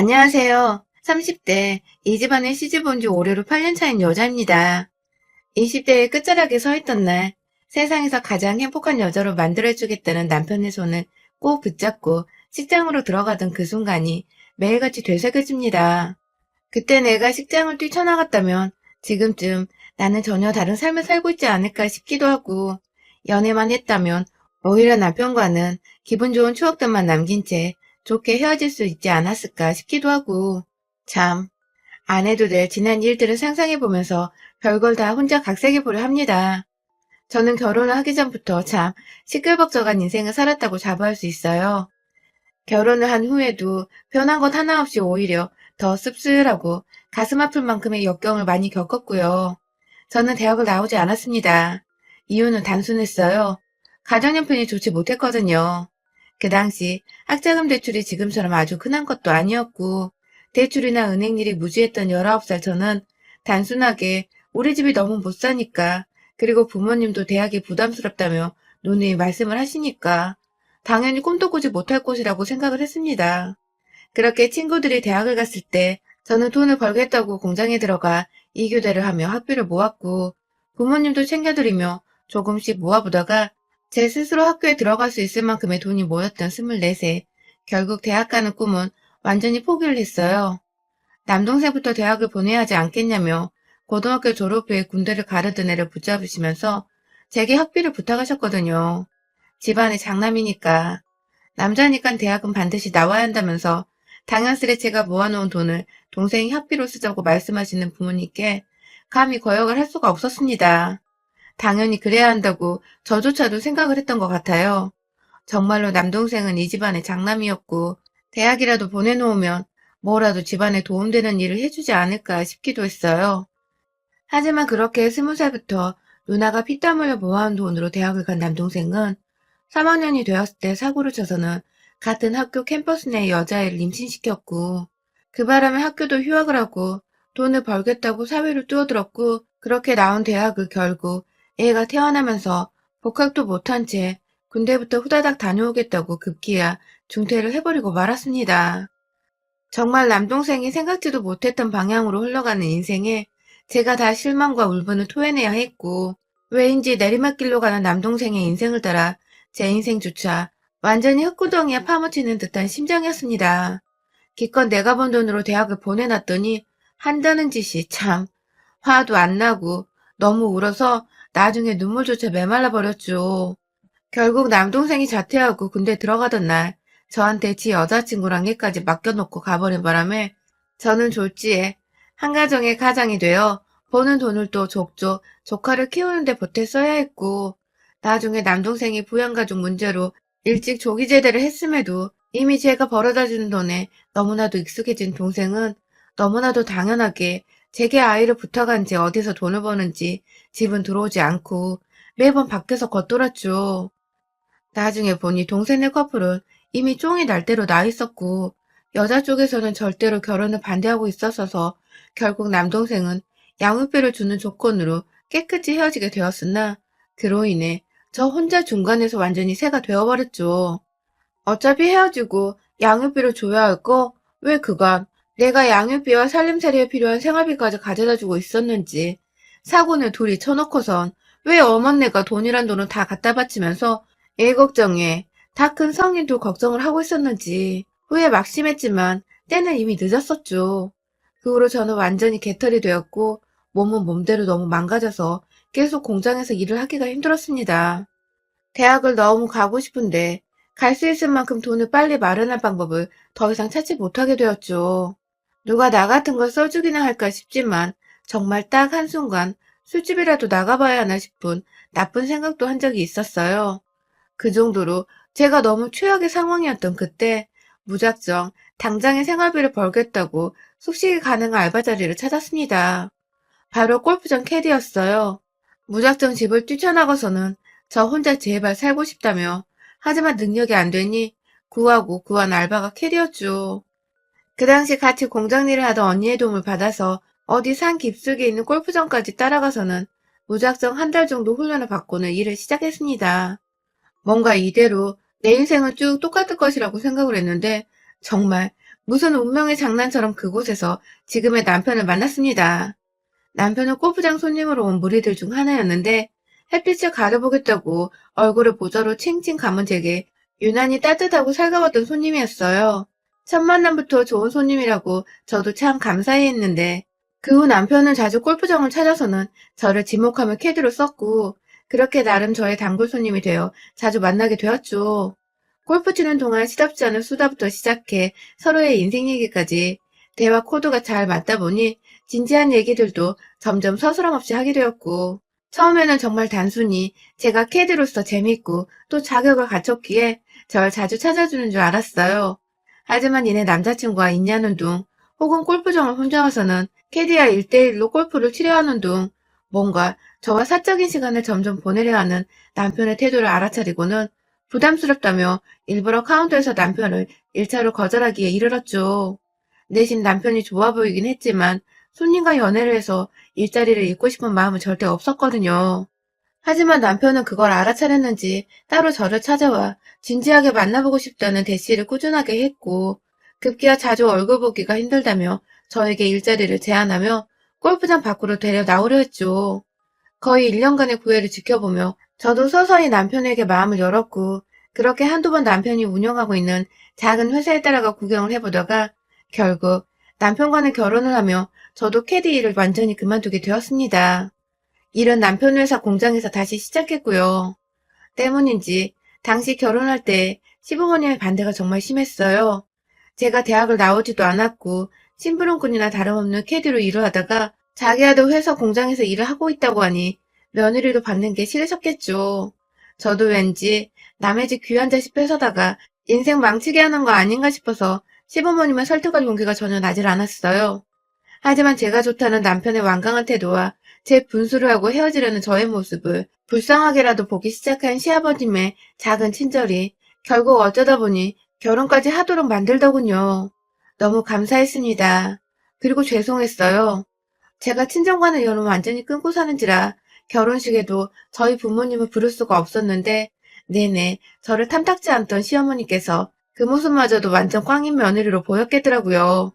안녕하세요. 30대 이 집안에 시집 온 지 올해로 8년 차인 여자입니다. 20대의 끝자락에 서 있던 날 세상에서 가장 행복한 여자로 만들어주겠다는 남편의 손을 꼭 붙잡고 식장으로 들어가던 그 순간이 매일같이 되새겨집니다. 그때 내가 식장을 뛰쳐나갔다면 지금쯤 나는 전혀 다른 삶을 살고 있지 않을까 싶기도 하고 연애만 했다면 오히려 남편과는 기분 좋은 추억들만 남긴 채 좋게 헤어질 수 있지 않았을까 싶기도 하고 참 안 해도 될 지난 일들을 상상해보면서 별걸 다 혼자 각색해보려 합니다. 저는 결혼을 하기 전부터 참 시끌벅적한 인생을 살았다고 자부할 수 있어요. 결혼을 한 후에도 변한 것 하나 없이 오히려 더 씁쓸하고 가슴 아플 만큼의 역경을 많이 겪었고요. 저는 대학을 나오지 않았습니다. 이유는 단순했어요. 가정형편이 좋지 못했거든요. 그 당시 학자금 대출이 지금처럼 아주 흔한 것도 아니었고 대출이나 은행 일이 무지했던 19살 저는 단순하게 우리 집이 너무 못 사니까 그리고 부모님도 대학이 부담스럽다며 누누이 말씀을 하시니까 당연히 꿈도 꾸지 못할 곳이라고 생각을 했습니다. 그렇게 친구들이 대학을 갔을 때 저는 돈을 벌겠다고 공장에 들어가 이교대를 하며 학비를 모았고 부모님도 챙겨드리며 조금씩 모아보다가 제 스스로 학교에 들어갈 수 있을 만큼의 돈이 모였던 24세. 결국 대학 가는 꿈은 완전히 포기를 했어요. 남동생부터 대학을 보내야 하지 않겠냐며 고등학교 졸업 후에 군대를 가르던 애를 붙잡으시면서 제게 학비를 부탁하셨거든요. 집안의 장남이니까. 남자니까 대학은 반드시 나와야 한다면서 당연스레 제가 모아놓은 돈을 동생이 학비로 쓰자고 말씀하시는 부모님께 감히 거역을 할 수가 없었습니다. 당연히 그래야 한다고 저조차도 생각을 했던 것 같아요. 정말로 남동생은 이 집안의 장남이었고 대학이라도 보내놓으면 뭐라도 집안에 도움되는 일을 해주지 않을까 싶기도 했어요. 하지만 그렇게 스무 살부터 누나가 피땀 흘려 모아온 돈으로 대학을 간 남동생은 3학년이 되었을 때 사고를 쳐서는 같은 학교 캠퍼스 내 여자애를 임신시켰고 그 바람에 학교도 휴학을 하고 돈을 벌겠다고 사회를 뛰어들었고 그렇게 나온 대학을 결국 애가 태어나면서 복학도 못한 채 군대부터 후다닥 다녀오겠다고 급기야 중퇴를 해버리고 말았습니다. 정말 남동생이 생각지도 못했던 방향으로 흘러가는 인생에 제가 다 실망과 울분을 토해내야 했고 왜인지 내리막길로 가는 남동생의 인생을 따라 제 인생조차 완전히 흙구덩이에 파묻히는 듯한 심정이었습니다. 기껏 내가 번 돈으로 대학을 보내놨더니 한다는 짓이 참 화도 안 나고 너무 울어서 나중에 눈물조차 메말라 버렸죠. 결국 남동생이 자퇴하고 군대 들어가던 날 저한테 지 여자친구랑 애까지 맡겨놓고 가버린 바람에 저는 졸지에 한가정의 가장이 되어 버는 돈을 또 족족 조카를 키우는데 보태 써야 했고 나중에 남동생이 부양가족 문제로 일찍 조기 제대를 했음에도 이미 제가 벌어다주는 돈에 너무나도 익숙해진 동생은 너무나도 당연하게 제게 아이를 부탁한 지 어디서 돈을 버는지 집은 들어오지 않고 매번 밖에서 겉돌았죠. 나중에 보니 동생네 커플은 이미 쫑이 날 대로 나 있었고 여자 쪽에서는 절대로 결혼을 반대하고 있었어서 결국 남동생은 양육비를 주는 조건으로 깨끗이 헤어지게 되었으나 그로 인해 저 혼자 중간에서 완전히 새가 되어버렸죠. 어차피 헤어지고 양육비를 줘야 할 거 왜 그간 내가 양육비와 살림살이에 필요한 생활비까지 가져다주고 있었는지 사고는 둘이 쳐놓고선 왜 어머니가 돈이란 돈을 다 갖다 바치면서 애 걱정에 다 큰 성인도 걱정을 하고 있었는지 후에 막심했지만 때는 이미 늦었었죠. 그 후로 저는 완전히 개털이 되었고 몸은 몸대로 너무 망가져서 계속 공장에서 일을 하기가 힘들었습니다. 대학을 너무 가고 싶은데 갈 수 있을 만큼 돈을 빨리 마련할 방법을 더 이상 찾지 못하게 되었죠. 누가 나 같은 걸 써주기나 할까 싶지만 정말 딱 한순간 술집이라도 나가봐야 하나 싶은 나쁜 생각도 한 적이 있었어요. 그 정도로 제가 너무 최악의 상황이었던 그때 무작정 당장의 생활비를 벌겠다고 숙식이 가능한 알바 자리를 찾았습니다. 바로 골프장 캐디였어요. 무작정 집을 뛰쳐나가서는 저 혼자 제발 살고 싶다며 하지만 능력이 안 되니 구하고 구한 알바가 캐디였죠. 그 당시 같이 공장 일을 하던 언니의 도움을 받아서 어디 산 깊숙이 있는 골프장까지 따라가서는 무작정 한 달 정도 훈련을 받고는 일을 시작했습니다. 뭔가 이대로 내 인생은 쭉 똑같을 것이라고 생각을 했는데 정말 무슨 운명의 장난처럼 그곳에서 지금의 남편을 만났습니다. 남편은 골프장 손님으로 온 무리들 중 하나였는데 햇빛을 가려보겠다고 얼굴을 모자로 칭칭 감은 제게 유난히 따뜻하고 살가웠던 손님이었어요. 첫 만남부터 좋은 손님이라고 저도 참 감사해했는데 그 후 남편은 자주 골프장을 찾아서는 저를 지목하며 캐디로 썼고 그렇게 나름 저의 단골 손님이 되어 자주 만나게 되었죠. 골프 치는 동안 시답지 않은 수다부터 시작해 서로의 인생 얘기까지 대화 코드가 잘 맞다 보니 진지한 얘기들도 점점 서스럼 없이 하게 되었고 처음에는 정말 단순히 제가 캐디로서 재밌고 또 자격을 갖췄기에 절 자주 찾아주는 줄 알았어요. 하지만 이내 남자친구와 있냐는 둥 혹은 골프장을 혼자 와서는 캐디와 1대1로 골프를 치려 하는 둥 뭔가 저와 사적인 시간을 점점 보내려 하는 남편의 태도를 알아차리고는 부담스럽다며 일부러 카운터에서 남편을 1차로 거절하기에 이르렀죠. 내심 남편이 좋아 보이긴 했지만 손님과 연애를 해서 일자리를 잃고 싶은 마음은 절대 없었거든요. 하지만 남편은 그걸 알아차렸는지 따로 저를 찾아와 진지하게 만나보고 싶다는 대시를 꾸준하게 했고 급기야 자주 얼굴 보기가 힘들다며 저에게 일자리를 제안하며 골프장 밖으로 데려 나오려 했죠. 거의 1년간의 구애를 지켜보며 저도 서서히 남편에게 마음을 열었고 그렇게 한두 번 남편이 운영하고 있는 작은 회사에 따라가 구경을 해보다가 결국 남편과는 결혼을 하며 저도 캐디 일을 완전히 그만두게 되었습니다. 일은 남편 회사 공장에서 다시 시작했고요. 때문인지 당시 결혼할 때 시부모님의 반대가 정말 심했어요. 제가 대학을 나오지도 않았고 심부름꾼이나 다름없는 캐디로 일을 하다가 자기야도 회사 공장에서 일을 하고 있다고 하니 며느리로 받는 게 싫으셨겠죠. 저도 왠지 남의 집 귀한 자식 뺏어다가 인생 망치게 하는 거 아닌가 싶어서 시부모님을 설득할 용기가 전혀 나질 않았어요. 하지만 제가 좋다는 남편의 완강한 태도와 제 분수를 하고 헤어지려는 저의 모습을 불쌍하게라도 보기 시작한 시아버님의 작은 친절이 결국 어쩌다 보니 결혼까지 하도록 만들더군요. 너무 감사했습니다. 그리고 죄송했어요. 제가 친정과는 연을 완전히 끊고 사는지라 결혼식에도 저희 부모님을 부를 수가 없었는데 내내 저를 탐탁지 않던 시어머니께서 그 모습마저도 완전 꽝인 며느리로 보였겠더라고요.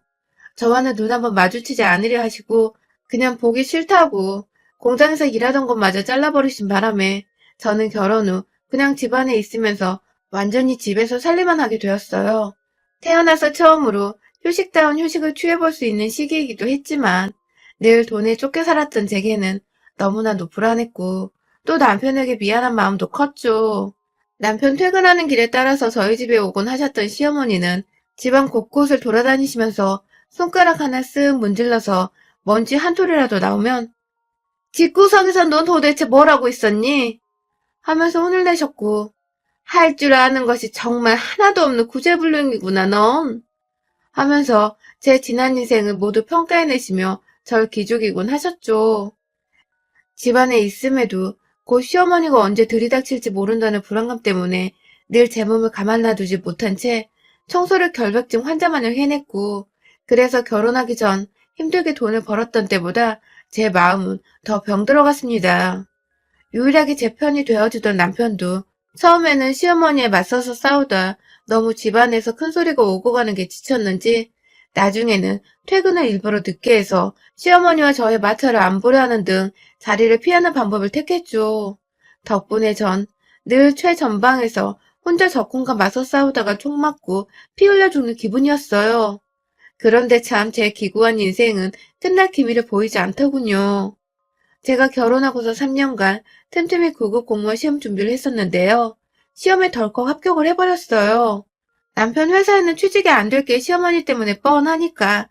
저와는 눈 한번 마주치지 않으려 하시고 그냥 보기 싫다고 공장에서 일하던 것마저 잘라버리신 바람에 저는 결혼 후 그냥 집안에 있으면서 완전히 집에서 살림만 하게 되었어요. 태어나서 처음으로 휴식다운 휴식을 취해볼 수 있는 시기이기도 했지만 늘 돈에 쫓겨 살았던 제게는 너무나도 불안했고 또 남편에게 미안한 마음도 컸죠. 남편 퇴근하는 길에 따라서 저희 집에 오곤 하셨던 시어머니는 집안 곳곳을 돌아다니시면서 손가락 하나 쓱 문질러서 먼지 한 톨이라도 나오면 집구석에서 넌 도대체 뭘 하고 있었니? 하면서 혼을 내셨고 할 줄 아는 것이 정말 하나도 없는 구제불능이구나 넌 하면서 제 지난 인생을 모두 평가해내시며 절 기죽이곤 하셨죠. 집안에 있음에도 곧 시어머니가 언제 들이닥칠지 모른다는 불안감 때문에 늘 제 몸을 가만 놔두지 못한 채 청소를 결벽증 환자마냥 해냈고 그래서 결혼하기 전 힘들게 돈을 벌었던 때보다 제 마음은 더 병들어갔습니다. 유일하게 제 편이 되어주던 남편도 처음에는 시어머니에 맞서서 싸우다 너무 집안에서 큰 소리가 오고 가는 게 지쳤는지 나중에는 퇴근을 일부러 늦게 해서 시어머니와 저의 마찰을 안 보려 하는 등 자리를 피하는 방법을 택했죠. 덕분에 전 늘 최전방에서 혼자 적군과 맞서 싸우다가 총 맞고 피 흘려 죽는 기분이었어요. 그런데 참 제 기구한 인생은 끝날 기미를 보이지 않더군요. 제가 결혼하고서 3년간 틈틈이 9급 공무원 시험 준비를 했었는데요. 시험에 덜컥 합격을 해버렸어요. 남편 회사에는 취직이 안 될 게 시어머니 때문에 뻔하니까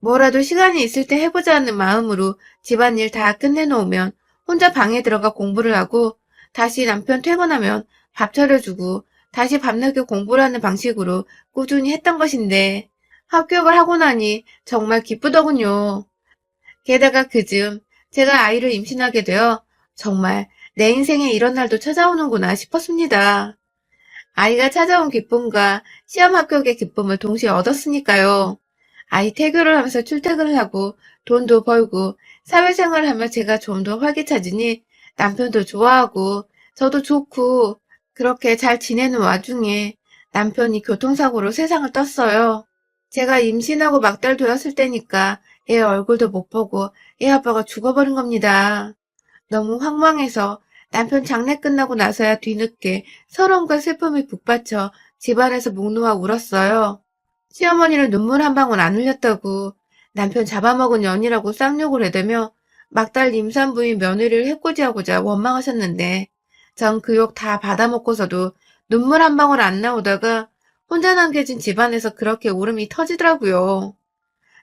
뭐라도 시간이 있을 때 해보자는 마음으로 집안일 다 끝내놓으면 혼자 방에 들어가 공부를 하고 다시 남편 퇴근하면 밥 차려주고 다시 밤늦게 공부를 하는 방식으로 꾸준히 했던 것인데 합격을 하고 나니 정말 기쁘더군요. 게다가 그즈음 제가 아이를 임신하게 되어 정말 내 인생에 이런 날도 찾아오는구나 싶었습니다. 아이가 찾아온 기쁨과 시험 합격의 기쁨을 동시에 얻었으니까요. 아이 태교를 하면서 출퇴근을 하고 돈도 벌고 사회생활을 하며 제가 좀 더 활기차지니 남편도 좋아하고 저도 좋고 그렇게 잘 지내는 와중에 남편이 교통사고로 세상을 떴어요. 제가 임신하고 막달 되었을 때니까 애 얼굴도 못 보고 애 아빠가 죽어버린 겁니다. 너무 황망해서 남편 장례 끝나고 나서야 뒤늦게 서러움과 슬픔이 북받쳐 집안에서 목 놓아 울었어요. 시어머니는 눈물 한 방울 안 흘렸다고 남편 잡아먹은 년이라고 쌍욕을 해대며 막달 임산부인 며느리를 해코지하고자 원망하셨는데 전 그 욕 다 받아먹고서도 눈물 한 방울 안 나오다가 혼자 남겨진 집안에서 그렇게 울음이 터지더라고요.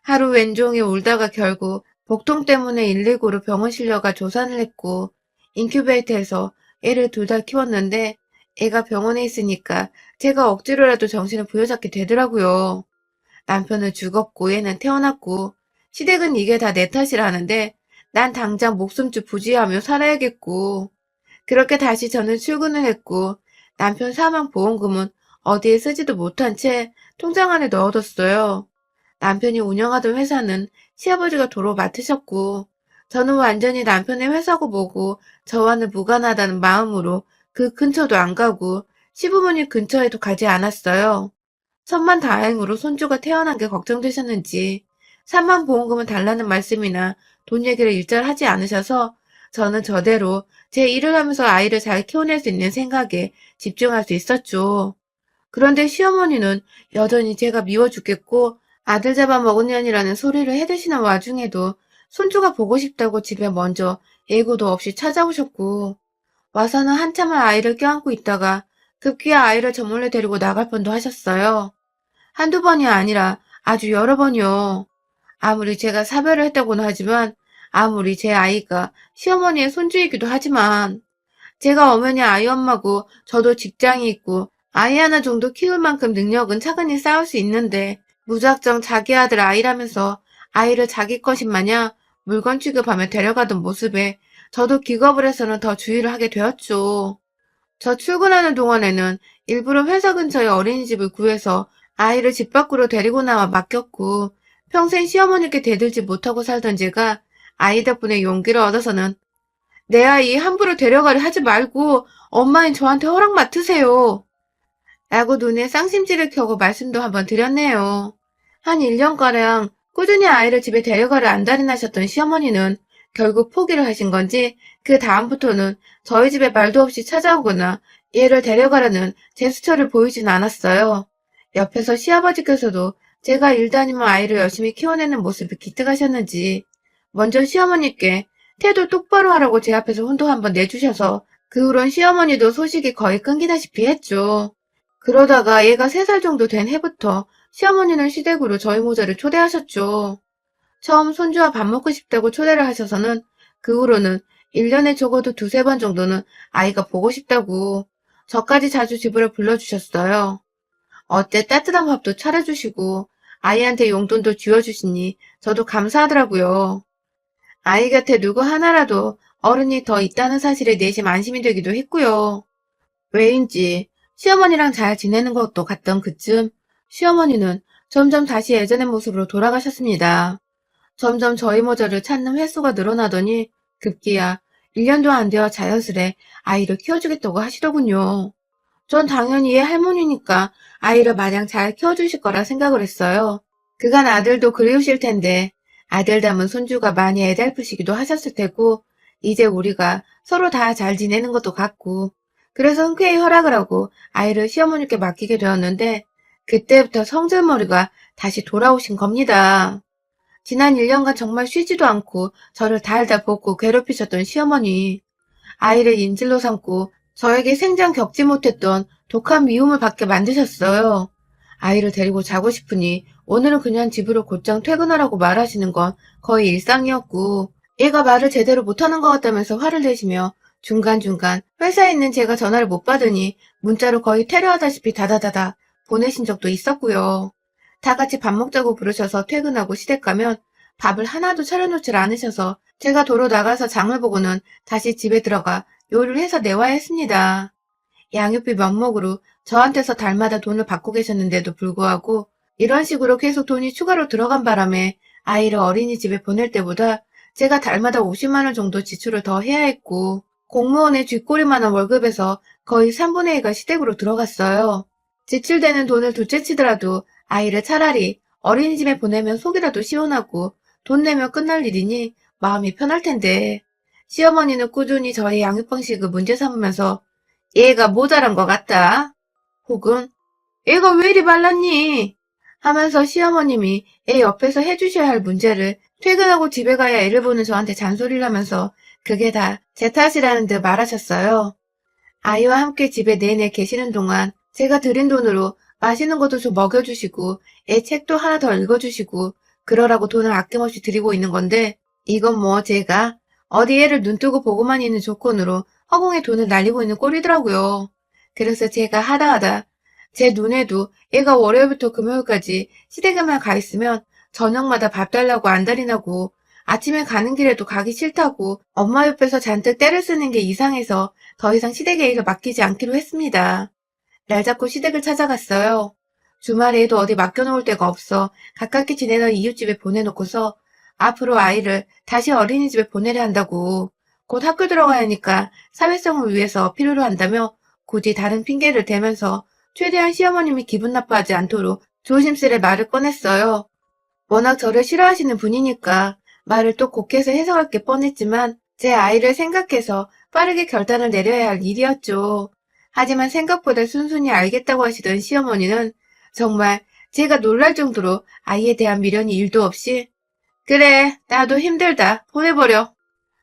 하루 왼종일 울다가 결국 복통 때문에 119로 병원 실려가 조산을 했고 인큐베이터에서 애를 둘 다 키웠는데 애가 병원에 있으니까 제가 억지로라도 정신을 부여잡게 되더라고요. 남편은 죽었고 얘는 태어났고 시댁은 이게 다 내 탓이라 하는데 난 당장 목숨줄 부지하며 살아야겠고 그렇게 다시 저는 출근을 했고 남편 사망 보험금은 어디에 쓰지도 못한 채 통장 안에 넣어뒀어요. 남편이 운영하던 회사는 시아버지가 도로 맡으셨고 저는 완전히 남편의 회사고 뭐고 저와는 무관하다는 마음으로 그 근처도 안 가고 시부모님 근처에도 가지 않았어요. 천만 다행으로 손주가 태어난 게 걱정되셨는지 3만 보험금은 달라는 말씀이나 돈 얘기를 일절 하지 않으셔서 저는 저대로 제 일을 하면서 아이를 잘 키워낼 수 있는 생각에 집중할 수 있었죠. 그런데 시어머니는 여전히 제가 미워 죽겠고 아들 잡아먹은 년이라는 소리를 해대시는 와중에도 손주가 보고 싶다고 집에 먼저 예고도 없이 찾아오셨고 와서는 한참을 아이를 껴안고 있다가 급기야 아이를 저 몰래 데리고 나갈 뻔도 하셨어요. 한두 번이 아니라 아주 여러 번이요. 아무리 제가 사별을 했다고는 하지만 아무리 제 아이가 시어머니의 손주이기도 하지만 제가 엄연히 아이 엄마고 저도 직장이 있고 아이 하나 정도 키울 만큼 능력은 차근히 쌓을 수 있는데 무작정 자기 아들 아이라면서 아이를 자기 것인 마냥 물건 취급하며 데려가던 모습에 저도 기겁을 해서는 더 주의를 하게 되었죠. 저 출근하는 동안에는 일부러 회사 근처에 어린이집을 구해서 아이를 집 밖으로 데리고 나와 맡겼고 평생 시어머니께 대들지 못하고 살던 제가 아이 덕분에 용기를 얻어서는 내 아이 함부로 데려가려 하지 말고 엄마인 저한테 허락 맡으세요. 라고 눈에 쌍심지를 켜고 말씀도 한번 드렸네요. 한 1년가량 꾸준히 아이를 집에 데려가려 안달이 나셨던 시어머니는 결국 포기를 하신 건지 그 다음부터는 저희 집에 말도 없이 찾아오거나 얘를 데려가려는 제스처를 보이진 않았어요. 옆에서 시아버지께서도 제가 일 다니며 아이를 열심히 키워내는 모습을 기특하셨는지 먼저 시어머니께 태도 똑바로 하라고 제 앞에서 혼도 한번 내주셔서 그 후론 시어머니도 소식이 거의 끊기다시피 했죠. 그러다가 얘가 3살 정도 된 해부터 시어머니는 시댁으로 저희 모자를 초대하셨죠. 처음 손주와 밥 먹고 싶다고 초대를 하셔서는 그 후로는 1년에 적어도 두세 번 정도는 아이가 보고 싶다고 저까지 자주 집으로 불러주셨어요. 어때 따뜻한 밥도 차려주시고 아이한테 용돈도 쥐어주시니 저도 감사하더라고요. 아이 곁에 누구 하나라도 어른이 더 있다는 사실에 내심 안심이 되기도 했고요. 왜인지 시어머니랑 잘 지내는 것도 같던 그쯤 시어머니는 점점 다시 예전의 모습으로 돌아가셨습니다. 점점 저희 모자를 찾는 횟수가 늘어나더니 급기야 1년도 안 되어 자연스레 아이를 키워주겠다고 하시더군요. 전 당연히 얘 할머니니까 아이를 마냥 잘 키워주실 거라 생각을 했어요. 그간 아들도 그리우실 텐데 아들 닮은 손주가 많이 애달프시기도 하셨을 테고 이제 우리가 서로 다 잘 지내는 것도 같고 그래서 흔쾌히 허락을 하고 아이를 시어머니께 맡기게 되었는데 그때부터 성질머리가 다시 돌아오신 겁니다. 지난 1년간 정말 쉬지도 않고 저를 달달 볶고 괴롭히셨던 시어머니. 아이를 인질로 삼고 저에게 생전 겪지 못했던 독한 미움을 받게 만드셨어요. 아이를 데리고 자고 싶으니 오늘은 그냥 집으로 곧장 퇴근하라고 말하시는 건 거의 일상이었고 얘가 말을 제대로 못하는 것 같다면서 화를 내시며 중간중간 회사에 있는 제가 전화를 못 받으니 문자로 거의 테러하다시피 다다다다 보내신 적도 있었고요. 다 같이 밥 먹자고 부르셔서 퇴근하고 시댁 가면 밥을 하나도 차려놓질 않으셔서 제가 도로 나가서 장을 보고는 다시 집에 들어가 요리를 해서 내와야 했습니다. 양육비 명목으로 저한테서 달마다 돈을 받고 계셨는데도 불구하고 이런 식으로 계속 돈이 추가로 들어간 바람에 아이를 어린이집에 보낼 때보다 제가 달마다 50만 원 정도 지출을 더 해야 했고 공무원의 쥐꼬리만한 월급에서 거의 3분의 1가 시댁으로 들어갔어요. 지출되는 돈을 둘째 치더라도 아이를 차라리 어린이집에 보내면 속이라도 시원하고 돈 내면 끝날 일이니 마음이 편할 텐데 시어머니는 꾸준히 저의 양육 방식을 문제 삼으면서 얘가 모자란 것 같다. 혹은 얘가 왜 이리 말랐니? 하면서 시어머님이 애 옆에서 해주셔야 할 문제를 퇴근하고 집에 가야 애를 보는 저한테 잔소리를 하면서 그게 다 제 탓이라는 듯 말하셨어요. 아이와 함께 집에 내내 계시는 동안 제가 드린 돈으로 맛있는 것도 좀 먹여주시고 애 책도 하나 더 읽어주시고 그러라고 돈을 아낌없이 드리고 있는 건데 이건 뭐 제가 어디 애를 눈뜨고 보고만 있는 조건으로 허공에 돈을 날리고 있는 꼴이더라고요. 그래서 제가 하다 하다 제 눈에도 애가 월요일부터 금요일까지 시댁에만 가 있으면 저녁마다 밥 달라고 안달이 나고 아침에 가는 길에도 가기 싫다고 엄마 옆에서 잔뜩 때를 쓰는 게 이상해서 더 이상 시댁에 일을 맡기지 않기로 했습니다. 날 잡고 시댁을 찾아갔어요. 주말에도 어디 맡겨놓을 데가 없어 가깝게 지내던 이웃집에 보내놓고서 앞으로 아이를 다시 어린이집에 보내려 한다고 곧 학교 들어가야 하니까 사회성을 위해서 필요로 한다며 굳이 다른 핑계를 대면서 최대한 시어머님이 기분 나빠하지 않도록 조심스레 말을 꺼냈어요. 워낙 저를 싫어하시는 분이니까 말을 또 곡해서 해석할 게 뻔했지만 제 아이를 생각해서 빠르게 결단을 내려야 할 일이었죠. 하지만 생각보다 순순히 알겠다고 하시던 시어머니는 정말 제가 놀랄 정도로 아이에 대한 미련이 일도 없이 그래 나도 힘들다 보내버려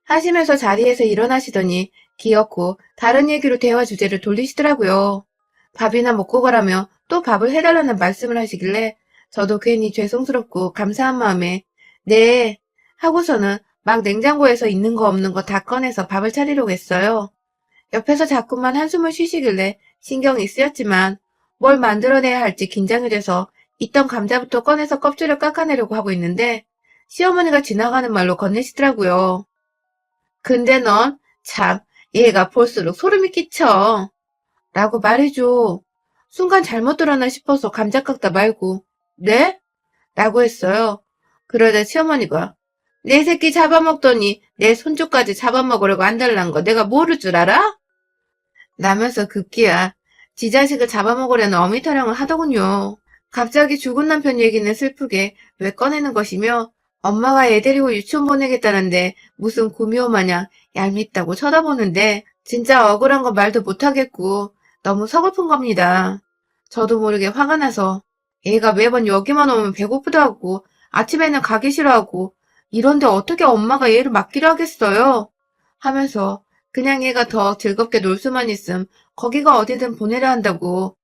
하시면서 자리에서 일어나시더니 기어코 다른 얘기로 대화 주제를 돌리시더라고요. 밥이나 먹고 가라며 또 밥을 해달라는 말씀을 하시길래 저도 괜히 죄송스럽고 감사한 마음에 네 하고서는 막 냉장고에서 있는 거 없는 거 다 꺼내서 밥을 차리려고 했어요. 옆에서 자꾸만 한숨을 쉬시길래 신경이 쓰였지만 뭘 만들어내야 할지 긴장이 돼서 있던 감자부터 꺼내서 껍질을 깎아내려고 하고 있는데 시어머니가 지나가는 말로 건네시더라고요. 근데 넌 참 얘가 볼수록 소름이 끼쳐. 라고 말해줘. 순간 잘못 들었나 싶어서 감자 깎다 말고 네? 라고 했어요. 그러자 시어머니가 내 새끼 잡아먹더니 내 손주까지 잡아먹으려고 안달난 거 내가 모를 줄 알아? 라면서 급기야 지 자식을 잡아먹으려는 어미 타령을 하더군요. 갑자기 죽은 남편 얘기는 슬프게 왜 꺼내는 것이며 엄마가 애 데리고 유치원 보내겠다는데 무슨 구미호 마냥 얄밉다고 쳐다보는데 진짜 억울한 건 말도 못하겠고 너무 서글픈 겁니다. 저도 모르게 화가 나서 얘가 매번 여기만 오면 배고프다 하고 아침에는 가기 싫어하고 이런데 어떻게 엄마가 얘를 맡기려 하겠어요? 하면서 그냥 얘가 더 즐겁게 놀 수만 있음 거기가 어디든 보내려 한다고.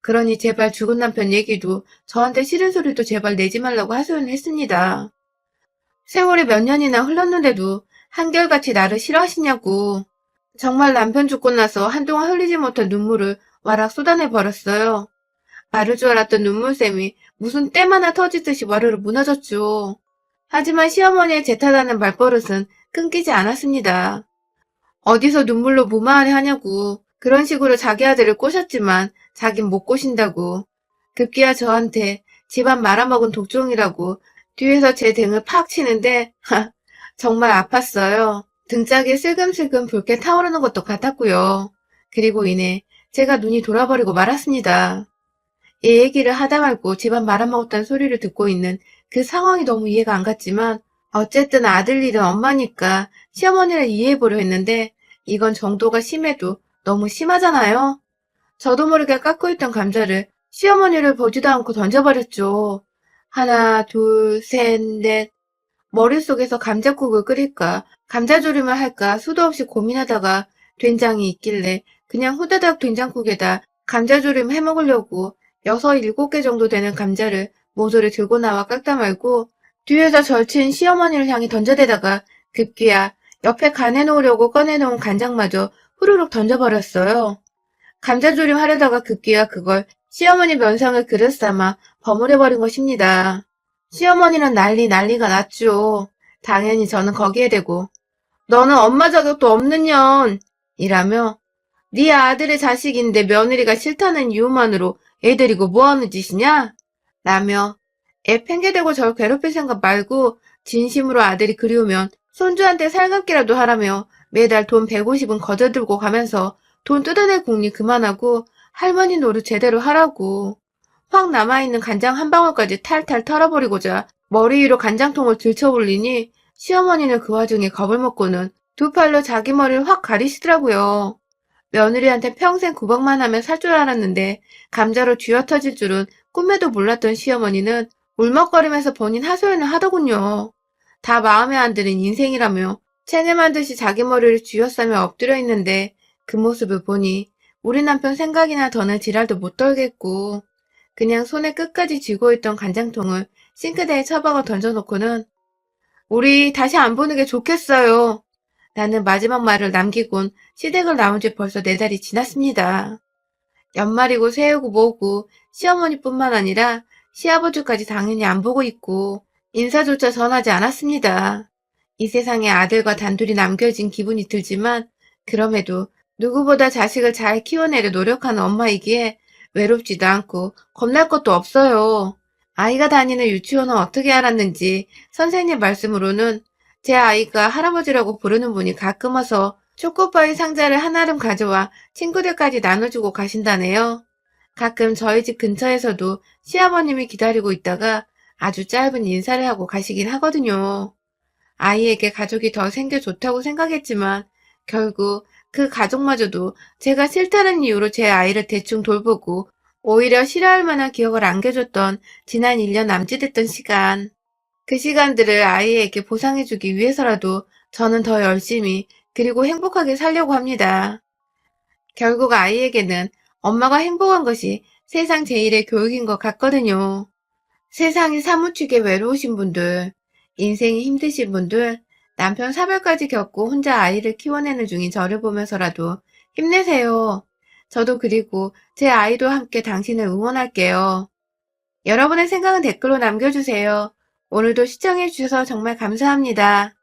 그러니 제발 죽은 남편 얘기도 저한테 싫은 소리도 제발 내지 말라고 하소연 했습니다. 세월이 몇 년이나 흘렀는데도 한결같이 나를 싫어하시냐고. 정말 남편 죽고 나서 한동안 흘리지 못한 눈물을 와락 쏟아내 버렸어요. 마를 줄 알았던 눈물샘이 무슨 댐 하나 터지듯이 와르르 무너졌죠. 하지만 시어머니의 재탈하는 말버릇은 끊기지 않았습니다. 어디서 눈물로 무마하려 하냐고 그런 식으로 자기 아들을 꼬셨지만 자긴 못 꼬신다고 급기야 저한테 집안 말아먹은 독종이라고 뒤에서 제 등을 팍 치는데 하, 정말 아팠어요. 등짝에 슬금슬금 붉게 타오르는 것도 같았고요. 그리고 이내 제가 눈이 돌아버리고 말았습니다. 이 얘기를 하다 말고 집안 말아먹었다는 소리를 듣고 있는 그 상황이 너무 이해가 안 갔지만 어쨌든 아들 일은 엄마니까 시어머니를 이해해보려 했는데 이건 정도가 심해도 너무 심하잖아요. 저도 모르게 깎고 있던 감자를 시어머니를 보지도 않고 던져버렸죠. 하나, 둘, 셋, 넷. 머릿속에서 감자국을 끓일까, 감자조림을 할까 수도 없이 고민하다가 된장이 있길래 그냥 후다닥 된장국에다 감자조림 해먹으려고 여섯, 일곱 개 정도 되는 감자를 모조리 들고 나와 깎다 말고 뒤에서 절친 시어머니를 향해 던져대다가 급기야 옆에 간해 놓으려고 꺼내놓은 간장마저 후루룩 던져버렸어요. 감자조림 하려다가 급기야 그걸 시어머니 면상을 그릇 삼아 버무려버린 것입니다. 시어머니는 난리 난리가 났죠. 당연히 저는 거기에 대고 너는 엄마 자격도 없는 년 이라며 네 아들의 자식인데 며느리가 싫다는 이유만으로 애 데리고 뭐하는 짓이냐? 라며 애 팽개대고 절 괴롭힐 생각 말고 진심으로 아들이 그리우면 손주한테 살갑기라도 하라며 매달 돈 150은 거저들고 가면서 돈 뜯어낼 궁리 그만하고 할머니 노릇 제대로 하라고 확 남아있는 간장 한 방울까지 탈탈 털어버리고자 머리 위로 간장통을 들쳐 올리니 시어머니는 그 와중에 겁을 먹고는 두 팔로 자기 머리를 확 가리시더라고요. 며느리한테 평생 구박만 하면 살 줄 알았는데 감자로 쥐어 터질 줄은 꿈에도 몰랐던 시어머니는 울먹거리면서 본인 하소연을 하더군요. 다 마음에 안 드는 인생이라며 체념한 듯이 자기 머리를 쥐어싸며 엎드려 있는데 그 모습을 보니 우리 남편 생각이나 더는 지랄도 못 떨겠고 그냥 손에 끝까지 쥐고 있던 간장통을 싱크대에 처박아 던져놓고는 우리 다시 안 보는 게 좋겠어요. 나는 마지막 말을 남기곤 시댁을 나온 지 벌써 네 달이 지났습니다. 연말이고 새해고 뭐고 시어머니뿐만 아니라 시아버지까지 당연히 안 보고 있고 인사조차 전하지 않았습니다. 이 세상에 아들과 단둘이 남겨진 기분이 들지만 그럼에도 누구보다 자식을 잘 키워내려 노력하는 엄마이기에 외롭지도 않고 겁날 것도 없어요. 아이가 다니는 유치원은 어떻게 알았는지 선생님 말씀으로는 제 아이가 할아버지라고 부르는 분이 가끔 와서 초코파이 상자를 한아름 가져와 친구들까지 나눠주고 가신다네요. 가끔 저희 집 근처에서도 시아버님이 기다리고 있다가 아주 짧은 인사를 하고 가시긴 하거든요. 아이에게 가족이 더 생겨 좋다고 생각했지만 결국 그 가족마저도 제가 싫다는 이유로 제 아이를 대충 돌보고 오히려 싫어할 만한 기억을 안겨줬던 지난 1년 남짓했던 시간. 그 시간들을 아이에게 보상해주기 위해서라도 저는 더 열심히 그리고 행복하게 살려고 합니다. 결국 아이에게는 엄마가 행복한 것이 세상 제일의 교육인 것 같거든요. 세상이 사무치게 외로우신 분들, 인생이 힘드신 분들, 남편 사별까지 겪고 혼자 아이를 키워내는 중인 저를 보면서라도 힘내세요. 저도 그리고 제 아이도 함께 당신을 응원할게요. 여러분의 생각은 댓글로 남겨주세요. 오늘도 시청해주셔서 정말 감사합니다.